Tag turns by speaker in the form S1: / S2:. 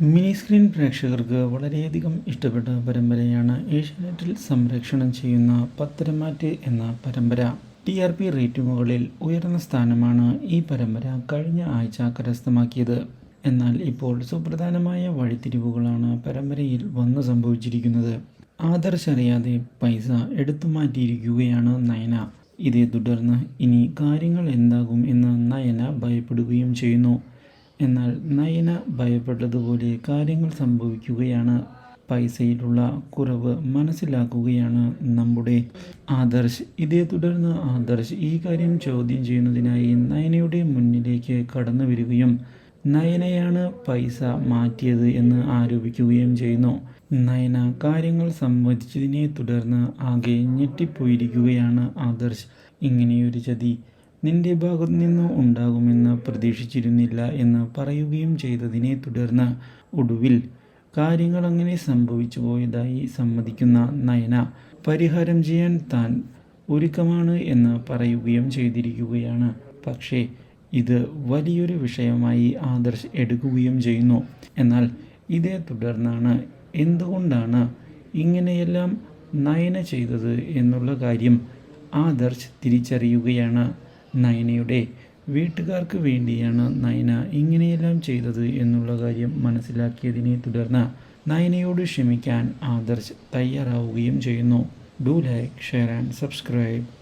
S1: Mini screen പ്രേക്ഷകർക്ക് വളരെയധികം ഇഷ്ടപ്പെട്ട പരമ്പരയാണ് ഏഷ്യാനെറ്റിൽ സംരക്ഷണം ചെയ്യുന്ന പത്തരമാറ്റ് എന്ന പരമ്പര. ടി ആർ പി റേറ്റിംഗുകളിൽ ഉയർന്ന സ്ഥാനമാണ് ഈ പരമ്പര കഴിഞ്ഞ ആഴ്ച കരസ്ഥമാക്കിയത്. എന്നാൽ ഇപ്പോൾ സുപ്രധാനമായ വഴിത്തിരിവുകളാണ് പരമ്പരയിൽ വന്നു സംഭവിച്ചിരിക്കുന്നത്. ആദർശ് അറിയാതെ പൈസ എടുത്തു മാറ്റിയിരിക്കുകയാണ് നയന. ഇതേ തുടർന്ന് ഇനി കാര്യങ്ങൾ എന്താകും എന്ന് നയന ഭയപ്പെടുകയും ചെയ്യുന്നു. എന്നാൽ നയന ഭയപ്പെട്ടതുപോലെ കാര്യങ്ങൾ സംഭവിക്കുകയാണ്. പൈസയിലുള്ള കുറവ് മനസ്സിലാക്കുകയാണ് നമ്മുടെ ആദർശ്. ഇതേ തുടർന്ന് ആദർശ് ഈ കാര്യം ചോദ്യം ചെയ്യുന്നതിനായി നയനയുടെ മുന്നിലേക്ക് കടന്നു വരികയും നയനയാണ് പൈസ മാറ്റിയത് എന്ന് ആരോപിക്കുകയും ചെയ്യുന്നു. നയന കാര്യങ്ങൾ സംവദിച്ചതിനെ തുടർന്ന് ആകെ ഞെട്ടിപ്പോയിരിക്കുകയാണ് ആദർശ്. ഇങ്ങനെയൊരു ചതി. നിന്റെ ഭാഗത്തു നിന്ന് ഉണ്ടാകുമെന്ന് പ്രതീക്ഷിച്ചിരുന്നില്ല എന്ന് പറയുകയും ചെയ്തതിനെ തുടർന്ന് ഒടുവിൽ കാര്യങ്ങൾ അങ്ങനെ സംഭവിച്ചു പോയതായി സമ്മതിക്കുന്ന നയന പരിഹാരം ചെയ്യാൻ താൻ ഒരുക്കമാണ് എന്ന് പറയുകയും ചെയ്തിരിക്കുകയാണ്. പക്ഷേ ഇത് വലിയൊരു വിഷയമായി ആദർശ് എടുക്കുകയും ചെയ്യുന്നു. എന്നാൽ ഇതേ തുടർന്നാണ് എന്തുകൊണ്ടാണ് ഇങ്ങനെയെല്ലാം നയന ചെയ്തത് എന്നുള്ള കാര്യം ആദർശ് തിരിച്ചറിയുകയാണ്. നയനയുടെ വീട്ടുകാർക്ക് വേണ്ടിയാണ് നയന ഇങ്ങനെയെല്ലാം ചെയ്തത് എന്നുള്ള കാര്യം മനസ്സിലാക്കിയതിനെ തുടർന്ന് നയനയോട് ക്ഷമിക്കാൻ ആദർശ് തയ്യാറാവുകയും ചെയ്യുന്നു. Do like share and subscribe.